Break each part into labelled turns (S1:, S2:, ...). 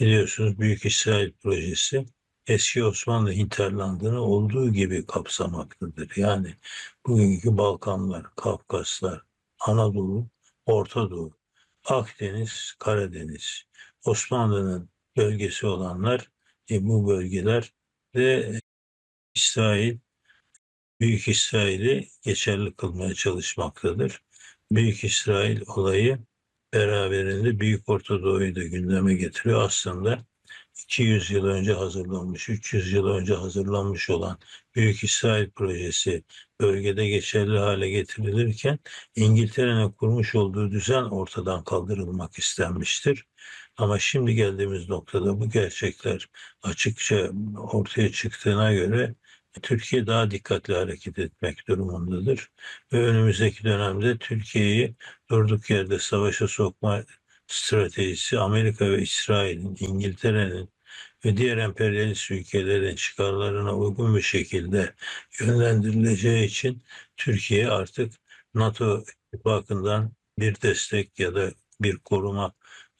S1: biliyorsunuz Büyük İsrail Projesi eski Osmanlı hinterlandını olduğu gibi kapsamaktadır. Yani bugünkü Balkanlar, Kafkaslar, Anadolu, Orta Doğu, Akdeniz, Karadeniz, Osmanlı'nın bölgesi olanlar e, bu bölgeler de İsrail, Büyük İsrail'i geçerli kılmaya çalışmaktadır. Büyük İsrail olayı beraberinde Büyük Orta Doğu'yu da gündeme getiriyor. Aslında 200 yıl önce hazırlanmış, 300 yıl önce hazırlanmış olan Büyük İsrail projesi bölgede geçerli hale getirilirken İngiltere'nin kurmuş olduğu düzen ortadan kaldırılmak istenmiştir. Ama şimdi geldiğimiz noktada bu gerçekler açıkça ortaya çıktığına göre Türkiye daha dikkatli hareket etmek durumundadır. Ve önümüzdeki dönemde Türkiye'yi durduk yerde savaşa sokma stratejisi Amerika ve İsrail'in, İngiltere'nin ve diğer emperyalist ülkelerin çıkarlarına uygun bir şekilde yönlendirileceği için Türkiye artık NATO ittifakından bir destek ya da bir koruma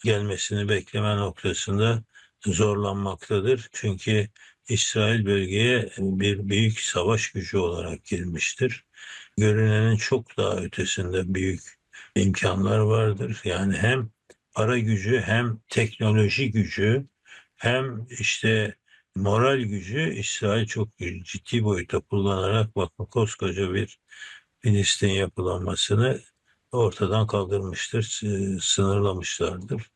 S1: gelmesini bekleme noktasında zorlanmaktadır. Çünkü İsrail bölgeye bir büyük savaş gücü olarak girmiştir. Görünenin çok daha ötesinde büyük imkanlar vardır. Yani hem para gücü hem teknoloji gücü hem işte moral gücü İsrail çok ciddi boyutta kullanarak bakın koskoca bir Filistin yapılanmasını ortadan kaldırmıştır, sınırlamışlardır.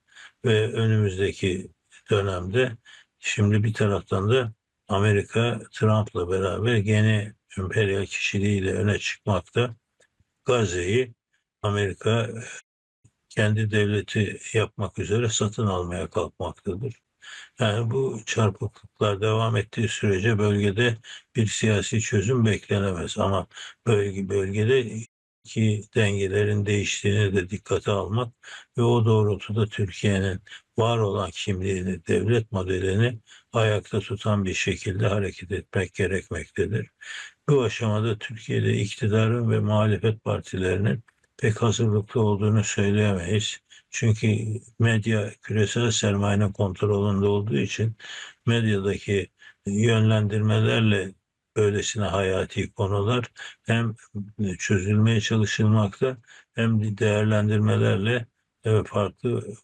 S1: Ve önümüzdeki dönemde şimdi bir taraftan da Amerika Trump'la beraber gene emperyal kişiliğiyle öne çıkmakta. Gazze'yi Amerika kendi devleti yapmak üzere satın almaya kalkmaktadır. Yani bu çarpıklıklar devam ettiği sürece bölgede bir siyasi çözüm beklenemez. Ama bölge bölgede ki dengelerin değiştiğini de dikkate almak ve o doğrultuda Türkiye'nin var olan kimliğini, devlet modelini ayakta tutan bir şekilde hareket etmek gerekmektedir. Bu aşamada Türkiye'de iktidarın ve muhalefet partilerinin pek hazırlıklı olduğunu söyleyemeyiz. Çünkü medya küresel sermayenin kontrolünde olduğu için medyadaki yönlendirmelerle böylesine hayati konular hem çözülmeye çalışılmakta hem de değerlendirmelerle farklı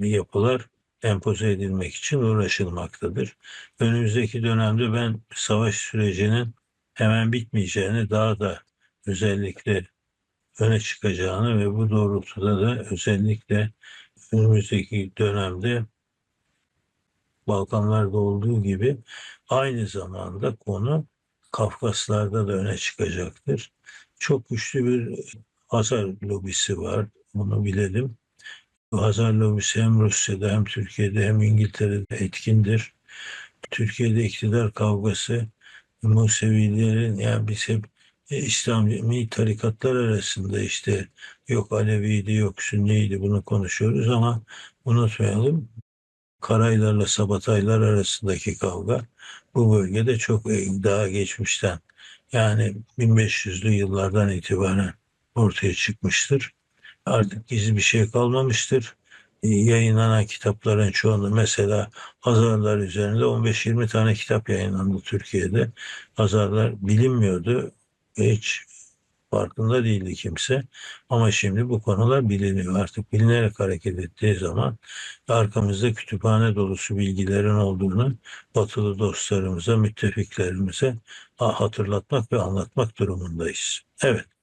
S1: yapılar empoze edilmek için uğraşılmaktadır. Önümüzdeki dönemde ben savaş sürecinin hemen bitmeyeceğini daha da özellikle öne çıkacağını ve bu doğrultuda da özellikle önümüzdeki dönemde Balkanlarda olduğu gibi aynı zamanda konu Kafkaslarda da öne çıkacaktır. Çok güçlü bir Hazar lobisi var, bunu bilelim. Bu Hazar lobisi hem Rusya'da hem Türkiye'de hem İngiltere'de etkindir. Türkiye'de iktidar kavgası Musevilerin yani biz hep İslami tarikatlar arasında işte yok Aleviydi yok Sünniydi bunu konuşuyoruz ama unutmayalım Karaylarla Sabataylar arasındaki kavga bu bölgede çok e, daha geçmişten yani 1500'lü yıllardan itibaren ortaya çıkmıştır. Artık gizli bir şey kalmamıştır. E, yayınlanan kitapların çoğunu mesela Hazarlar üzerinde 15-20 tane kitap yayınlandı Türkiye'de. Hazarlar bilinmiyordu hiç farkında değildi kimse. Ama şimdi bu konular biliniyor. Artık bilinerek hareket ettiği zaman arkamızda kütüphane dolusu bilgilerin olduğunu batılı dostlarımıza, müttefiklerimize hatırlatmak ve anlatmak durumundayız. Evet.